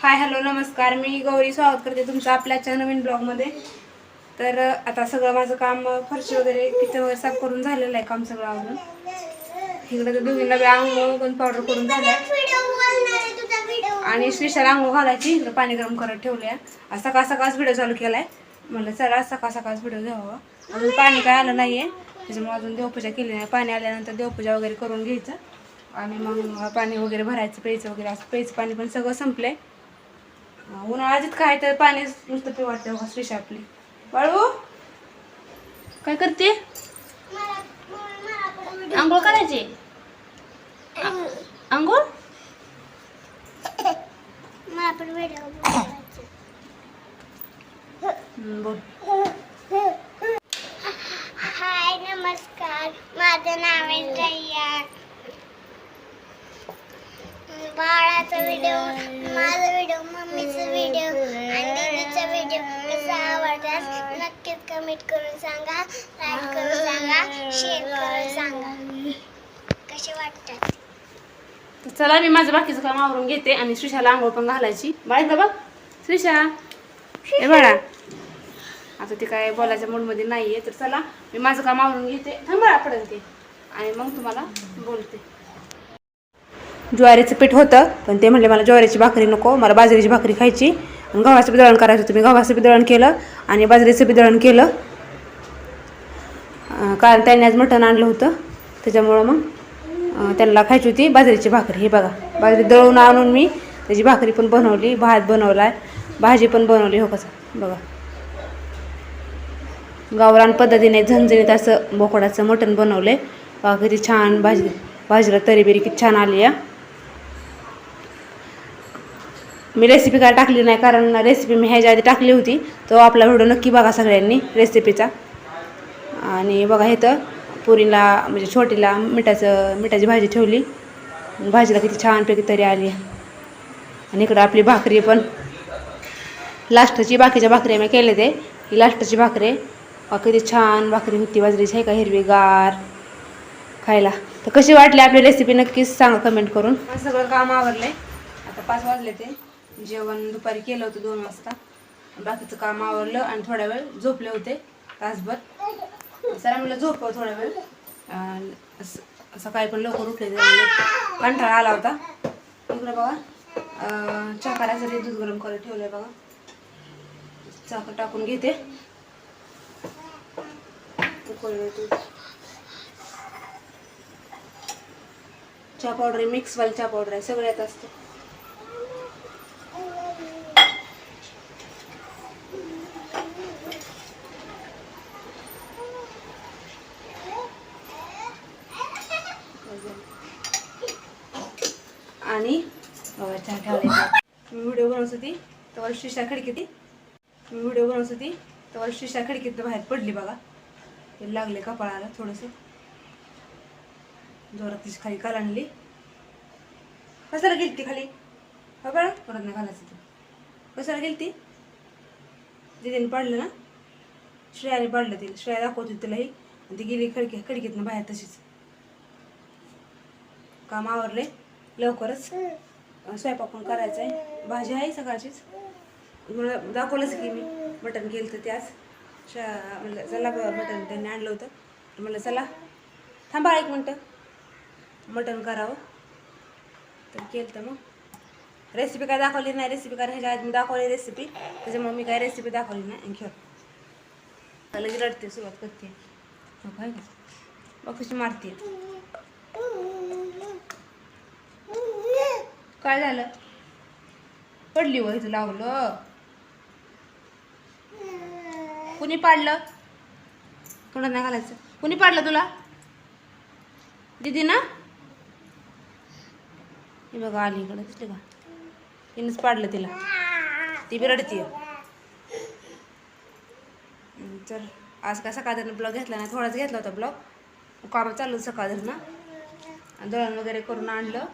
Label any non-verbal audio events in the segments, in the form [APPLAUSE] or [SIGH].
Hi hello नमस्कार. मी गौरी स्वागत करते तुमचं आपल्याच्या नवीन ब्लॉगमध्ये. तर आता सगळं माझं काम फरशी वगैरे किचन वगैरे साफ करून झालेलं आहे काम सगळं आवडून इकडे तर दोघींना बी आंघोळ पण पावडर करून झालं आणि श्रीशाला आंघोळ घालायची इकडे पाणी गरम करत ठेवले आज सकाळ सकाळच व्हिडिओ चालू केलाय. म्हणलं चला सकाळ सकाळच व्हिडिओ घ्यावा. अजून पाणी काय आलं नाहीये. त्याच्यामुळे अजून देवपूजा केली नाही. पाणी आल्यानंतर देवपूजा वगैरे करून घ्यायचं. आणि मग पाणी वगैरे भरायचं प्यायचं वगैरे. असं प्यायचं पाणी पण सगळं संपलंय. उन्हाळ्यात काय तर पाणी नुसतं पिऊ वाटतं श्रीशा आपली बाळू? काय करते? आंघोळ करायची? आंघोळ? बोल. हाय नमस्कार. माझं नाव आहे कल्याण बाळाचा व्हिडिओ माझा व्हिडिओ व्हिडिओ आणि दीदीचा व्हिडिओ कसा आवडतात नक्कीच कमेंट करून सांगा. लाईक करून सांगा. शेअर करून सांगा. कसे वाटतात? तर चला मी माझं बाकीचं काम आवरून घेते आणि श्रीशाला आंघोळ पण घालायची. बाय बाबा श्रीशा हे बाळा आता ते काय बोलायच्या मूडमध्ये नाही आहे तर चला मी माझं काम आवरून घेते. थांबा बाळा पडेल ते. आणि मग तुम्हाला बोलते. ज्वारीचं पीठ होतं पण ते म्हणले मला ज्वारीची भाकरी नको मला बाजरीची भाकरी खायची. गव्हाचं बी दळण करायचं होतं. मी गव्हाचं बी दळण केलं आणि बाजरीचं बी दळण केलं. कारण त्यांनी आज मटण आणलं होतं. त्याच्यामुळं मग त्यांना खायची होती बाजरीची भाकरी. हे बघा बाजरी दळून आणून मी त्याची भाकरी पण बनवली भात बनवला आहे भाजी पण बनवली हो कसं? बघा. गावरान पद्धतीने झणझणीत असं बोकडाचं मटण बनवलं आहे बघा किती छान भाजी भाजीला तरीबिरी किती छान आली आहे मी रेसिपी काय टाकली नाही कारण रेसिपी मी ह्याच्या आधी टाकली होती. तो आपला व्हिडिओ नक्की बघा सगळ्यांनी रेसिपीचा आणि बघा इथं पुरीला म्हणजे छोटीला मिठाचं मिठाची भाजी ठेवली. भाजीला किती छानपैकी तरी आली. आणि इकडं आपली भाकरी पण. लास्टची बाकीच्या भाकरी मी केले ते. ही लास्टची भाकरी. किती छान भाकरी होती बाजरीची आहे का हिरवीगार. खायला. तर कशी वाटली आपली रेसिपी नक्कीच सांगा कमेंट करून. सगळं काम आवरलंय. आता पाच वाजले ते. जेवण दुपारी केलं होतं दोन वाजता. बाकीचं काम आवरलं आणि थोडा वेळ झोपले होते तासभर. सर म्हणलं झोप हो थोडा वेळ. सकाळी पण लवकर उठले कंटाळा आला होता. इकडं बघा. चहा करायसाठी दूध गरम करत ठेवलंय बघा. चाकर टाकून घेते. चहा पावडर आहे मिक्सवाली चहा पावडर आहे. सगळ्यात असतं आणि चहा ठेवला मी व्हिडिओ बनवत होती तर शिशा खिडकीत मी व्हिडिओ बनवत होती तर शिशा खडकीत बाहेर पडली बघा. ते लागले कपाळाला थोडंसं. जोरात तिची खाली काल आणली. कशाला गेली ती खाली? हा परत नाही घालायचं तू. कशाला गेली ती दिदीने पाडलं ना? श्रेयाने पाडलं तिला. श्रेया दाखवत होती तिला ही. आणि ती गेली खिडकी खडकीतनं बाहेर तशीच. काम आवरले. लवकरच स्वयंपाक पण करायचा आहे भाजी आहे सकाळचीच. मला दाखवलंच की मी मटण केलं तर त्याच शा म्हणलं चला मटण त्यांनी आणलं होतं. तर म्हणलं चला थांबा एक मिनटं. मटण करावं. तर केलं तर मग. रेसिपी काय दाखवली नाही रेसिपी काय ह्याच्या आधी मी दाखवली रेसिपी त्याच्यामुळे मी काय रेसिपी दाखवली नाही. आणि लगेच रडते सुरुवात करते. हो कशी मारते. काय झालं? पडली वय लावलं कुणी पाडलं? थोडं नाही घालायचं. कुणी पाडलं तुला? दिदी ना हे बघा आली इकडं दिसले का? तिनेच पाडलं तिला. ती बी तर आज काय सकाळ ब्लॉग घेतला नाही थोडाच घेतला होता ब्लॉग. कामं चालू होतं सकाळ दळण वगैरे करून आणलं.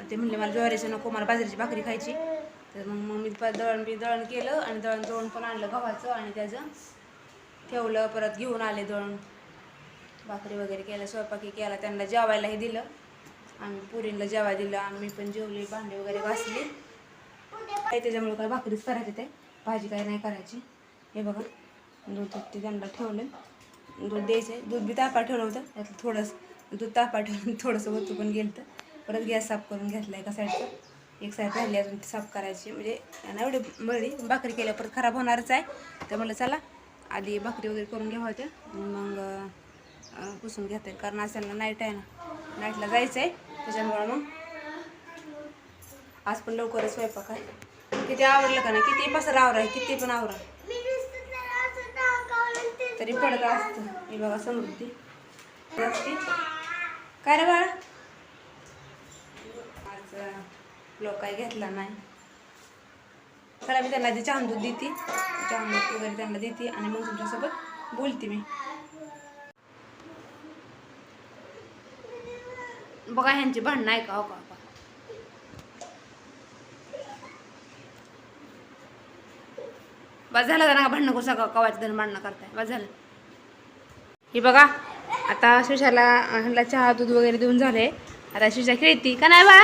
ते म्हणले मला ज्वारीचं नको मला बाजरीची भाकरी खायची. तर मग मग मी दळण बी दळण केलं आणि दळण दळून पण आणलं गव्हाचं आणि त्याचं ठेवलं परत घेऊन आले दळण भाकरी वगैरे केलं स्वयंपाकी केला त्यांना जेवायलाही दिलं आम्ही पुरीला जेवाय दिलं आम्ही पण जेवले भांडे वगैरे घासले. काही त्याच्यामुळे काय भाकरीच करायची ते भाजी काय नाही करायची. हे बघा दूध ते त्यांना ठेवलं. दूध द्यायचं आहे दूध बी तापा ठेवलं होतं त्यातलं थोडंसं दूध तापा ठेवून थोडंसं होतं पण गेलं तर परत गॅस साफ करून घेतला एका साईडचा एक साईड राहिली अजून ती साफ करायची. म्हणजे यांना एवढी मळली भाकरी केल्या परत खराब होणारच आहे. तर म्हणलं चला आधी भाकरी वगैरे करून घ्यावं होत्या मग पुसून घेता. येईल कारण आज नाईट आहे ना. नाईटला जायचं आहे त्याच्यामुळं मग आज पण लवकरच स्वयंपाक आहे. किती आवडलं का नाही? किती पसरा आवरा आहे? किती पण आवरा. तरी पडत असतं. हे बघा समृद्धी. असते काय रे बाळा आज लोक काही घेतला नाही. तर मी त्यांना आधी चहा दूध देते. चहा दूध वगैरे त्यांना देते आणि मग तुमच्यासोबत बोलते मी. बघा ह्यांची भांडणं ऐका हो का बस झालं तर ना भांडणं कसं कवायचं धन भांडणं करताय. बस झालं. हे बघा आता शिशाला ह्यांना चहा दूध वगैरे देऊन झाले. आता शिशा खेळती. का नाही बा?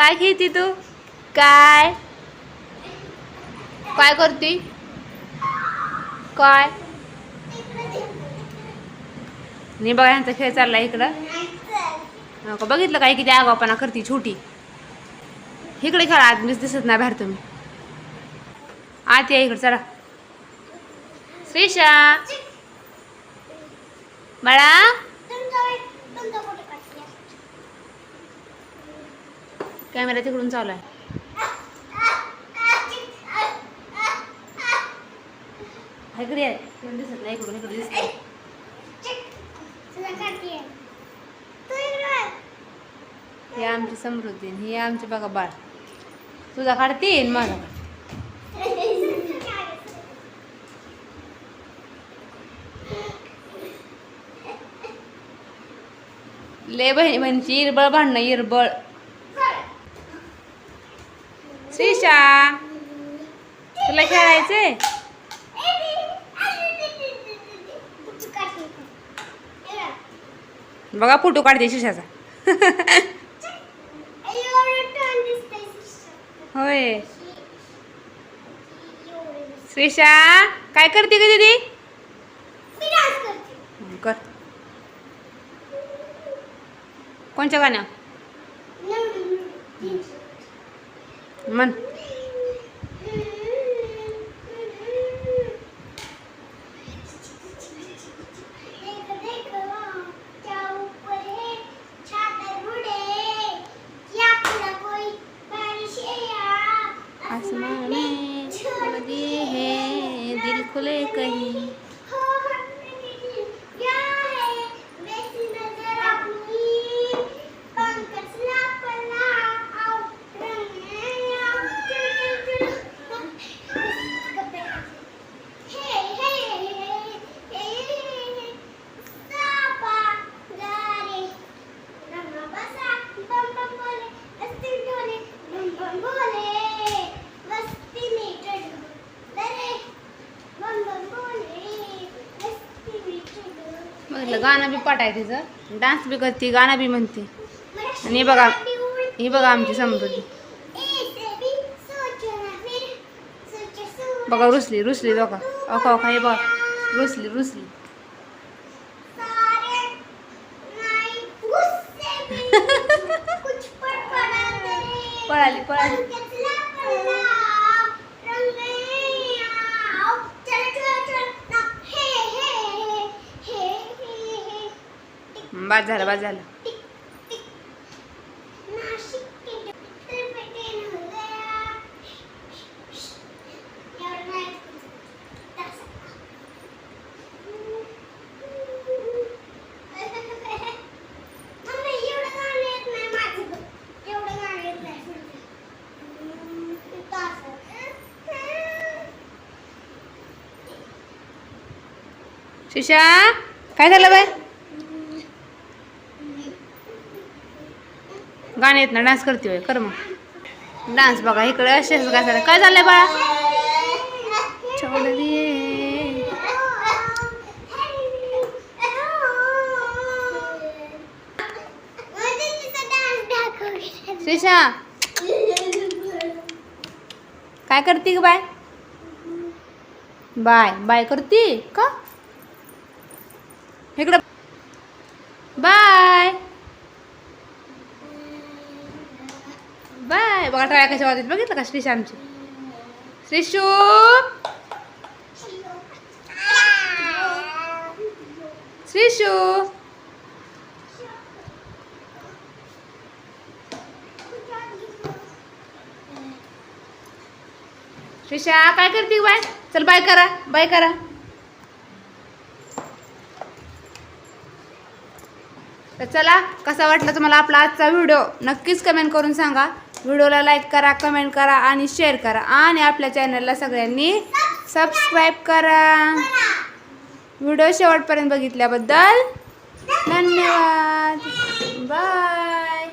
काय खेळती तू? काय? काय करते? काय? नाही बघा ह्यांचा खेळ चालला इकडं. का बघितलं काय किती आगावपणा करते छोटी. इकडे खेळा आदमीच दिसत नाही बाहेर तुम्ही. आत या इकडे चला. श्रीशा. बाळा तुमचा तुमचा फोटो काढते कॅमेरा तिकडून चालू आहे. इकडे आहे दिसत नाही इकडून इकडे दिसत हे आमची समृद्धी हे आमचे बघा बाळ. तुझा काढते आणि माझा काढते. ले बहिणी बहिणीची इरबळ भांडणं इरबळ. श्रीशा तुला खेळायचंय? बघा फोटो काढते शिशाचा होय. श्रीशा काय करते का दीदी? कर. कोणच्या गाण्या 慢 गाणं बी आहे तिचं. डान्स बी करते गाणं बी म्हणते. आणि हे बघा ही बघा आमची समृद्धी बघा रुसली रुसली बघा. ओका ओका हे बघा. रुसली रुसली. [LAUGHS] पळाली. पळाली. बाद झालं बाद झालं. शिशा काय झालं बाय गाणे येत ना डान्स करते होय कर मग. डान्स बघा इकडे असेच काय झालं काय झालंय बाळा? शिशा काय करते ग बाय? बाय बाय करते का इकडं बाय बाय बघा टाळ्या कशा वाजत बघितलं का श्रीश आमची? श्रीशू! श्रीशू! श्रीशा काय करते बाय? चल बाय करा बाय करा. तर चला कसा वाटला तुम्हाला आपला आजचा व्हिडिओ? नक्कीच कमेंट करून सांगा. व्हिडिओला लाईक करा कमेंट करा आणि शेअर करा. आणि आपल्या चॅनलला सगळ्यांनी सबस्क्राईब करा. व्हिडिओ शेवटपर्यंत बघितल्याबद्दल धन्यवाद. बाय.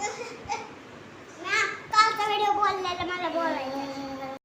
[LAUGHS] मला बोलायचं